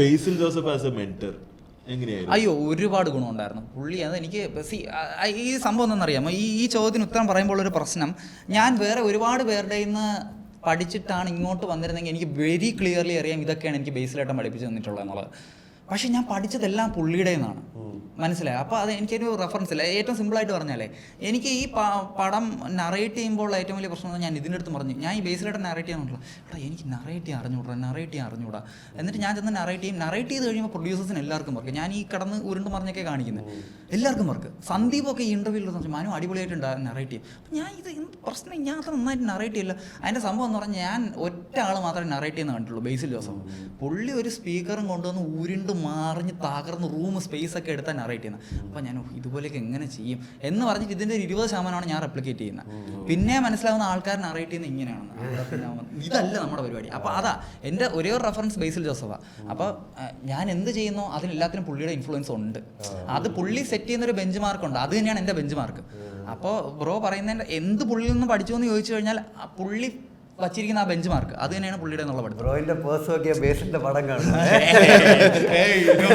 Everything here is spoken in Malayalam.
Basil Joseph as a mentor അയ്യോ ഒരുപാട് ഗുണമുണ്ടായിരുന്നു. പുള്ളി അത് എനിക്ക് സി ഈ സംഭവം എന്താണെന്നറിയാമോ ഈ ഈ ചോദ്യത്തിന് ഉത്തരം പറയുമ്പോൾ ഒരു പ്രശ്നം ഞാൻ വേറെ ഒരുപാട് പേരുടെ നിന്ന് പഠിച്ചിട്ടാണ് ഇങ്ങോട്ട് വന്നിരുന്നെങ്കിൽ എനിക്ക് വെരി ക്ലിയർലി അറിയാം ഇതൊക്കെയാണ് എനിക്ക് ബേസിലായിട്ടും പഠിപ്പിച്ചു തന്നിട്ടുള്ളത് എന്നുള്ളത് പക്ഷേ ഞാൻ പഠിച്ചതെല്ലാം പുള്ളിയുടെ നിന്നാണ് മനസ്സിലായി? അപ്പോൾ അത് എനിക്കൊരു റെഫറൻസ് ഇല്ല. ഏറ്റവും സിമ്പിൾ ആയിട്ട് പറഞ്ഞാലേ എനിക്ക് ഈ പടം നറേറ്റ് ചെയ്യുമ്പോൾ ഏറ്റവും വലിയ പ്രശ്നം ഞാൻ ഇതിന്റെ അടുത്ത് പറഞ്ഞു. ഞാൻ ഈ ബേസിലായിട്ട് നറേറ്റ് ചെയ്യാനുള്ള എടാ എനിക്ക് നറേറ്റ് ചെയ്യാൻ അറിഞ്ഞുകൂടാ നറേറ്റ് ചെയ്യാൻ അറിഞ്ഞുകൂടാ എന്നിട്ട് ഞാൻ ചെന്ന് നറേറ്റ് ചെയ്യും. നറേറ്റ് ചെയ്ത് കഴിയുമ്പോൾ പ്രൊഡ്യൂസേഴ്സിന് എല്ലാവർക്കും വർക്ക് ഞാൻ ഈ കടന്ന് ഉരുണ്ട് മറിഞ്ഞൊക്കെ കാണിക്കുന്നത് എല്ലാവർക്കും വർക്ക് സന്ദീപൊക്കെ ഈ ഇന്റർവ്യൂവിൽ പറഞ്ഞു മനു അടിപൊളിയായിട്ടുണ്ട് നറേറ്റ് ചെയ്യും. അപ്പം ഞാൻ ഇത് എന്ത് പ്രശ്നം? ഞാൻ അത്ര നന്നായിട്ട് നറേറ്റ് ചെയ്യില്ല. അതിന്റെ സംഭവം എന്ന് പറഞ്ഞാൽ ഞാൻ ഒറ്റ ആൾ മാത്രമേ നറേറ്റ് ചെയ്യുന്ന കണ്ടിട്ടുള്ളൂ ബേസിൽ ജോസഫ് പുള്ളി ഒരു സ്പീക്കറും കൊണ്ടുവന്ന് ഉരുണ്ട് മാറിഞ്ഞ് തകർന്ന് റൂം സ്പേസ് ഒക്കെ എടുത്താൽ നറേറ്റ് ചെയ്യുന്നത് അപ്പം ഞാൻ "ഓ, ഇതുപോലെയൊക്കെ എങ്ങനെ ചെയ്യും? എന്ന് പറഞ്ഞിട്ട് ഇതിന്റെ ഒരു ഇരുപത് ശതമാനമാണ് ഞാൻ റെപ്ലിക്കേറ്റ് ചെയ്യുന്നത് പിന്നെ മനസ്സിലാവുന്ന ആൾക്കാർ നറേറ്റ് ചെയ്യുന്നത് ഇങ്ങനെയാണെന്ന് ഇതല്ല നമ്മുടെ പരിപാടി. അപ്പോൾ അതാ എന്റെ ഒരേ ഒരു റെഫറൻസ് ബേസിൽ ജോസഫ. അപ്പോൾ ഞാൻ എന്ത് ചെയ്യുന്നോ അതിനെല്ലാത്തിനും പുള്ളിയുടെ ഇൻഫ്ലുവൻസ് ഉണ്ട്. അത് പുള്ളി സെറ്റ് ചെയ്യുന്ന ഒരു ബെഞ്ച് മാർക്ക് ഉണ്ട്. അത് തന്നെയാണ് എന്റെ ബെഞ്ച് മാർക്ക് അപ്പോൾ ബ്രോ പറയുന്നതിന്റെ എന്ത് പുള്ളിയിൽ നിന്ന് പഠിച്ചു എന്ന് ചോദിച്ചു കഴിഞ്ഞാൽ പുള്ളി വച്ചിരിക്കുന്ന ആ ബെഞ്ച് മാർക്ക് അത് തന്നെയാണ് പുള്ളിയുടെ എന്നുള്ള പഠിത്തം. ബ്രോയിന്റെ പേഴ്സ് നോക്കിയ ബേസിന്റെ പടം കാണും ഏയ്, no.